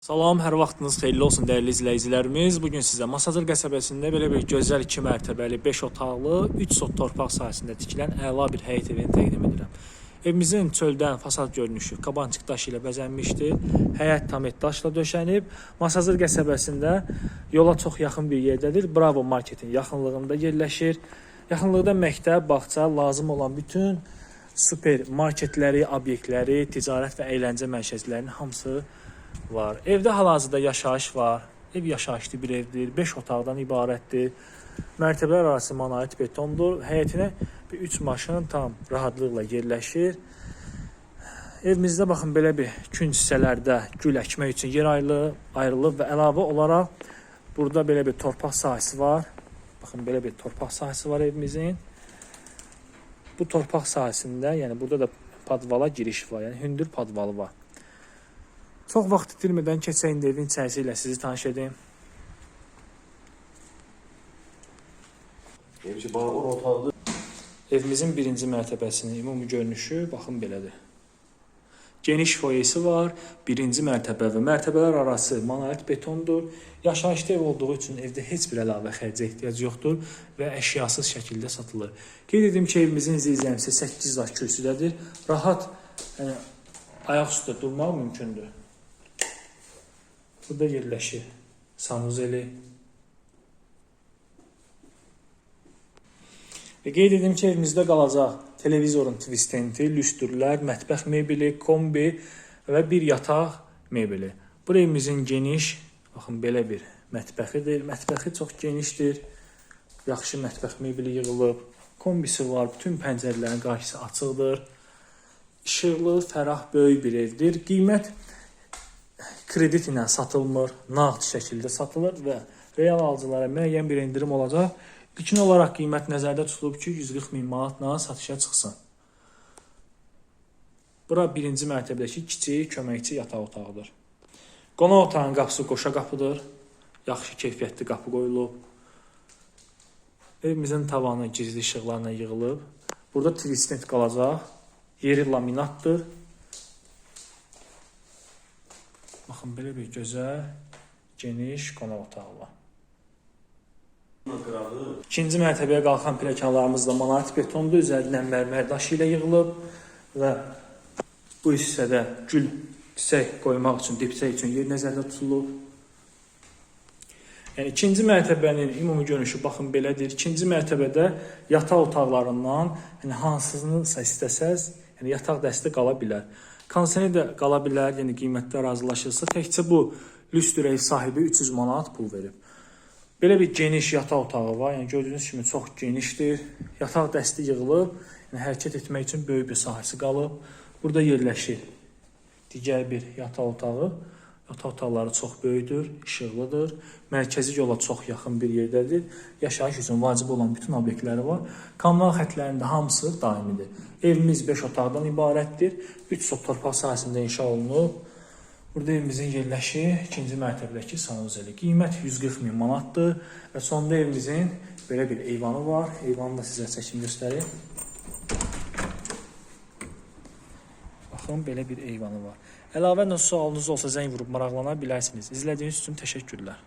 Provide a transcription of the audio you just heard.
Salam, hər vaxtınız xeyirli olsun dəyərli izləyicilərimiz. Bu gün sizə Masazır qəsəbəsində belə bir gözəl 2 mərtəbəli 5 otaqlı 3 sot torpaq sahəsində tikilən əla bir həyət evini təqdim edirəm. Evimizin çöldən fasad görünüşü qabançıq daşı ilə bəzənmişdir. Həyət tam et daşla döşənib. Masazır qəsəbəsində yola çox yaxın bir yerdədir. Bravo marketin yaxınlığında yerləşir. Yaxınlıqda məktəb, bağça, lazım olan bütün super marketləri, obyektləri, ticarət və əyləncə mərkəzlərinin hamısı var. Evdə hal-hazırda yaşayış var. Ev yaşayışlı bir evdir. 5 otaqdan ibarətdir. Mərtəbələr arası monolit betondur. Həyətinə bir 3 maşın tam rahatlıqla yerləşir. Evimizdə baxın belə bir künc hissələrdə gül əkmək üçün yer ayrılıb, ayrılıb və əlavə olaraq burada belə bir torpaq sahəsi var. Baxın belə bir torpaq sahəsi var evimizin. Bu torpaq sahəsində, yəni burada da padvala giriş var. Yəni hündür padvalı var. Çox vaxt itirmədən keçək evin içərisi ilə sizi tanış edim. Balkon otağında Evimizin birinci mərtəbəsinin ümumi görünüşü baxın belədir. Geniş foyesi var, birinci mərtəbə və mərtəbələr arası monolit betondur. Yaşayışlı ev olduğu üçün evdə heç bir əlavə xərcə ehtiyac yoxdur və əşyasız şəkildə satılır. Qeyd edim ki, evimizin zilzəmisi 8 daş kürsüdədir. Rahat yəni, ayaq üstə durmaq mümkündür. Burada yerləşir sanuzeli. Və qeyd edim ki, evimizdə qalacaq televizorun tvistenti, lüstrlər, mətbəx mebeli, kombi və bir yataq mebeli. Bu evimizin geniş, baxın belə bir mətbəxidir. Mətbəxi çox genişdir. Yaxşı mətbəx mebeli yığılıb. Kombisi var, bütün pəncərələrin qarşısı açıqdır. İşıqlı, fərah, böyük bir evdir. Qiymət kredit ilə satılmır, nağd şəkildə satılır və real alıcılara müəyyən bir endirim olacaq. İlkin olaraq qiymət nəzərdə tutulub ki, 140 min manatla satışa çıxsın. Bura birinci mərtəbədəki kiçik köməkçi yataq otağıdır. Qonaq otağının qapısı qoşa qapıdır. Yaxşı keyfiyyətli qapı qoyulub. Evimizin tavanı gizli işıqlarla yığılıb. Burada tristent qalacaq. Yeri laminatdır. Baxın belə bir gözəl, geniş qonaq otağı var. İkinci mərtəbəyə qalxan pilləkənlərimiz də monolit betondur, üzərindən mərmər daşı ilə yığılıb və bu hissədə gül çiçək qoymaq üçün, dipçək üçün yer nəzərdə tutulub. Yəni ikinci mərtəbənin ümumi görünüşü baxın belədir. İkinci mərtəbədə yataq otaqlarından, yəni hansısınınsa istəsəz, yəni yataq dəsti qala bilər. Kondisioner də qala bilər, yəni qiymətdə razılaşırsa, təkcə bu lüstr ev sahibi 300 manat pul verib. Belə bir geniş yataq otağı var. Yəni gördüyünüz kimi çox genişdir. Yataq dəsti yığılıb, yəni hərəkət etmək üçün böyük bir sahəsi qalıb. Burada yerləşir digər bir yataq otağı. Yataq otaqları çox böyükdür, işıqlıdır. Mərkəzi yola çox yaxın bir yerdədir. Yaşayış üçün vacib olan bütün obyektləri var. Kommunal xətlərinin də hamısı daimidir. Evimiz 5 otaqdan ibarətdir. 3 sot torpaq sahəsində inşa olunub. Burada evimizin yerləşi ikinci mərtəbədəki sanuzeli. Qiymət 140 min manatdır və sonda evimizin belə bir eyvanı var. Eyvanı da sizə çəkim göstərim. Baxın, belə bir eyvanı var. Əlavə nə sualınız olsa zəng vurub maraqlana bilərsiniz. İzlədiyiniz üçün təşəkkürlər.